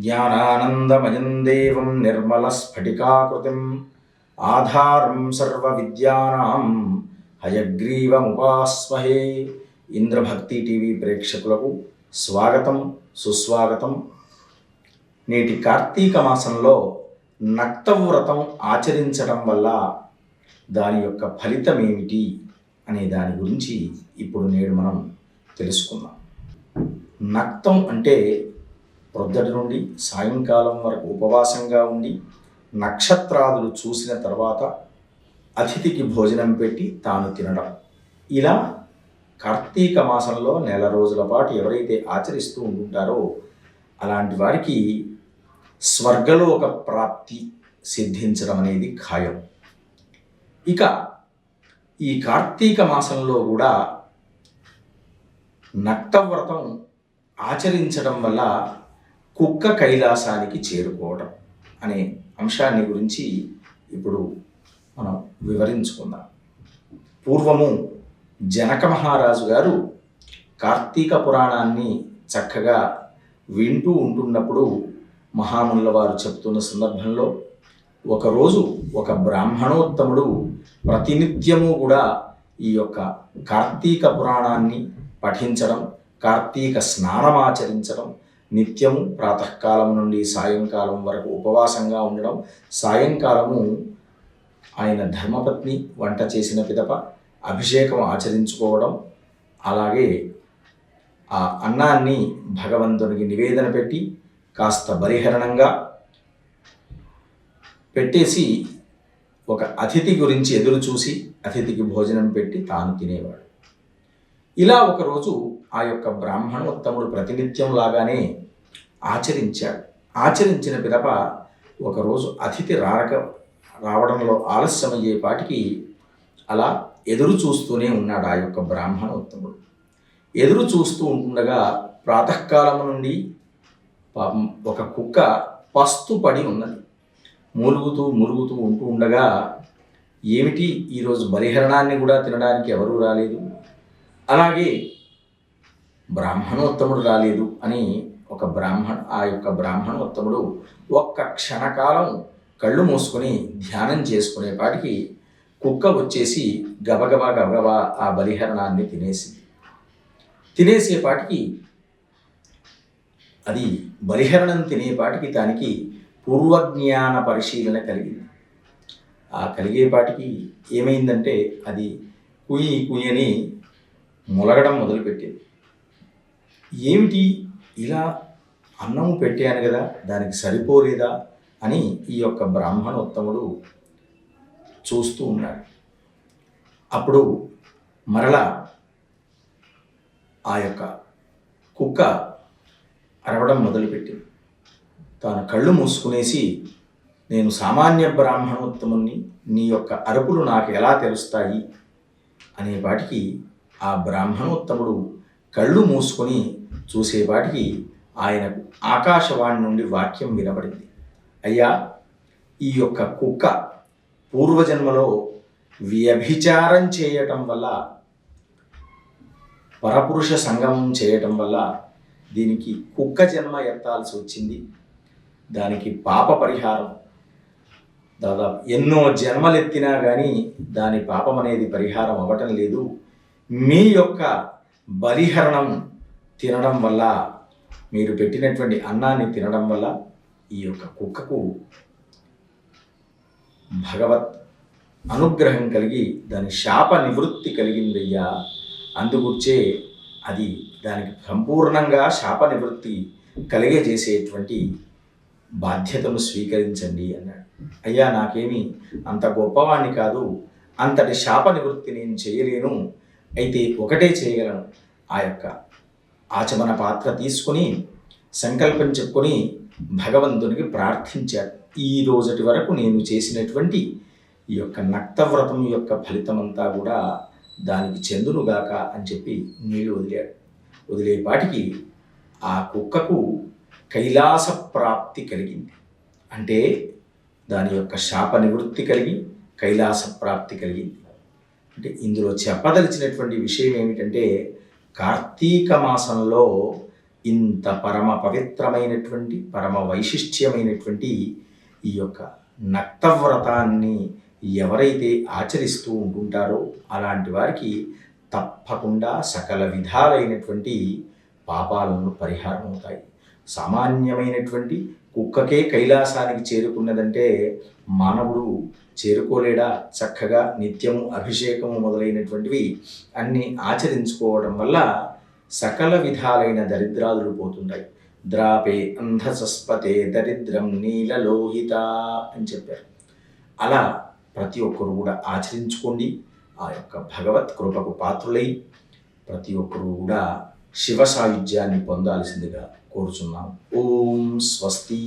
జ్ఞానానందమయం దేవం నిర్మలస్ఫటికాకృతిం ఆధారం సర్వవిద్యానాం హయగ్రీవముపాస్మహే ఇంద్రభక్తి టీవీ ప్రేక్షకులకు స్వాగతం సుస్వాగతం నేటి కార్తీక మాసంలో నక్తవ్రతం ఆచరించడం వల్ల దాని యొక్క ఫలితం ఏమిటి అనే దాని గురించి ఇప్పుడు నేడు మనం తెలుసుకుందాం. నక్తం అంటే ప్రొద్దటి నుండి సాయంకాలం వరకు ఉపవాసంగా ఉండి నక్షత్రాదులు చూసిన తర్వాత అతిథికి భోజనం పెట్టి తాను తినడం. ఇలా కార్తీక మాసంలో నెల రోజుల పాటు ఎవరైతే ఆచరిస్తూ ఉంటుంటారో అలాంటి వారికి స్వర్గలోక ప్రాప్తి సిద్ధించడం అనేది ఖాయం. ఇక ఈ కార్తీక మాసంలో కూడా నక్తవ్రతం ఆచరించడం వల్ల కుక్క కైలాసానికి చేరుకోవడం అనే అంశాన్ని గురించి ఇప్పుడు మనం వివరించుకుందాం. పూర్వము జనక మహారాజు గారు కార్తీక పురాణాన్ని చక్కగా వింటూ ఉంటున్నప్పుడు మహామునుల వారు చెప్తున్న సందర్భంలో ఒకరోజు ఒక బ్రాహ్మణోత్తముడు ప్రతినిత్యము కూడా ఈ యొక్క కార్తీక పురాణాన్ని పఠించడం కార్తీక స్నానం ఆచరించడం నిత్యము ప్రాతకాలం నుండి సాయంకాలం వరకు ఉపవాసంగా ఉండడం సాయంకాలము ఆయన ధర్మపత్ని వంట చేసిన పిదప అభిషేకం ఆచరించుకోవడం అలాగే ఆ అన్నాన్ని భగవంతునికి నివేదన పెట్టి కాస్త పరిహరణంగా పెట్టేసి ఒక అతిథి గురించి ఎదురు చూసి అతిథికి భోజనం పెట్టి తాను తినేవాడు. ఇలా ఒకరోజు ఆ యొక్క బ్రాహ్మణోత్తముడు ప్రతినిత్యం లాగానే ఆచరించాడు. ఆచరించిన పిదప ఒకరోజు అతిథి రాక రావడంలో ఆలస్యమయ్యేపాటికి అలా ఎదురు చూస్తూనే ఉన్నాడు ఆ యొక్క బ్రాహ్మణోత్తముడు ఎదురు చూస్తూ ఉంటుండగా ప్రాతకాలం నుండి పాపం ఒక కుక్క పస్తు పడి ఉన్నది. మూలుగుతూ మురుగుతూ ఉంటూ ఉండగా ఏమిటి ఈరోజు బలిహరణాన్ని కూడా తినడానికి ఎవరూ రాలేదు? అలాగే బ్రాహ్మణోత్తముడు రాలేదు అని ఒక బ్రాహ్మణ ఆ యొక్క బ్రాహ్మణోత్తముడు ఒక్క క్షణకాలం కళ్ళు మూసుకొని ధ్యానం చేసుకునేపాటికి కుక్క వచ్చేసి గబగబా గబగబా ఆ బలిహరణాన్ని తినేసింది. తినేసేపాటికి అది బలిహరణం తినేపాటికి దానికి పూర్వజ్ఞాన పరిశీలన కలిగింది. ఆ కలిగేపాటికి ఏమైందంటే అది కుయి కుయని మొలగడం మొదలుపెట్టింది. ఏమిటి ఇలా అన్నం పెట్టాను కదా దానికి సరిపోలేదా అని ఈ యొక్క బ్రాహ్మణోత్తముడు చూస్తూ ఉన్నాడు. అప్పుడు మరలా ఆ యొక్క కుక్క అరవడం మొదలుపెట్టింది. తాను కళ్ళు మూసుకునేసి నేను సామాన్య బ్రాహ్మణోత్తముని నీ యొక్క అరుపులు నాకు ఎలా తెలుస్తాయి? అనేపాటికి ఆ బ్రాహ్మణోత్తముడు కళ్ళు మూసుకొని చూసేపాటికి ఆయనకు ఆకాశవాణి నుండి వాక్యం వినబడింది. అయ్యా ఈ యొక్క కుక్క పూర్వజన్మలో వ్యభిచారం చేయటం వల్ల పరపురుష సంగమం చేయటం వల్ల దీనికి కుక్క జన్మ ఎత్తాల్సి వచ్చింది. దానికి పాప పరిహారం. దాదాపు ఎన్నో జన్మలెత్తినా కానీ దాని పాపం అనేది పరిహారం అవ్వటం లేదు. మీ యొక్క బలిహరణం తినడం వల్ల మీరు పెట్టినటువంటి అన్నాన్ని తినడం వల్ల ఈ యొక్క కుక్కకు భగవత్ అనుగ్రహం కలిగి దాని శాప నివృత్తి కలిగిందయ్యా. అందుగుర్చే అది దానికి సంపూర్ణంగా శాప నివృత్తి కలిగజేసేటువంటి బాధ్యతను స్వీకరించండి అన్నాడు. అయ్యా నాకేమి అంత గొప్పవాణ్ణి కాదు అంతటి శాప నివృత్తి నేను చేయలేను అయితే ఒకటే చేయగలను. ఆ యొక్క ఆచమన పాత్ర తీసుకుని సంకల్పం చెప్పుకొని భగవంతునికి ప్రార్థించాడు. ఈ రోజటి వరకు నేను చేసినటువంటి ఈ యొక్క నక్తవ్రతం యొక్క ఫలితమంతా కూడా దానికి చెందునుగాక అని చెప్పి నీళ్ళు వదిలాడు. వదిలేపాటికి ఆ కుక్కకు కైలాస ప్రాప్తి కలిగింది. అంటే దాని యొక్క శాప నివృత్తి కలిగి కైలాస ప్రాప్తి కలిగింది. అంటే ఇందులో చెప్పదలిచినటువంటి విషయం ఏమిటంటే కార్తీక మాసంలో ఇంత పరమ పవిత్రమైనటువంటి పరమ వైశిష్ట్యమైనటువంటి ఈ యొక్క నక్తవ్రతాన్ని ఎవరైతే ఆచరిస్తూ ఉంటుంటారో అలాంటి వారికి తప్పకుండా సకల విధాలైనటువంటి పాపాలను పరిహారం అవుతాయి సామాన్యమైనటువంటి కుక్కకే కైలాసానికి చేరుకున్నదంటే మానవుడు చేరుకోలేడా? చక్కగా నిత్యము అభిషేకము మొదలైనటువంటివి అన్ని ఆచరించుకోవడం వల్ల సకల విధాలైన దరిద్రాదులు పోతుంటాయి. ద్రాపే అంధసస్పతే దరిద్రం నీలలోహిత అని చెప్పారు. అలా ప్రతి ఒక్కరు కూడా ఆచరించుకోండి. ఆ యొక్క భగవత్ కృపకు పాత్రులై ప్రతి ఒక్కరు కూడా శివ సాయుధ్యాన్ని పొందాల్సిందిగా కోరుచున్నాం. ఓం స్వస్తి.